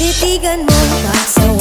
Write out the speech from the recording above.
Titigan mo, pasawaan sa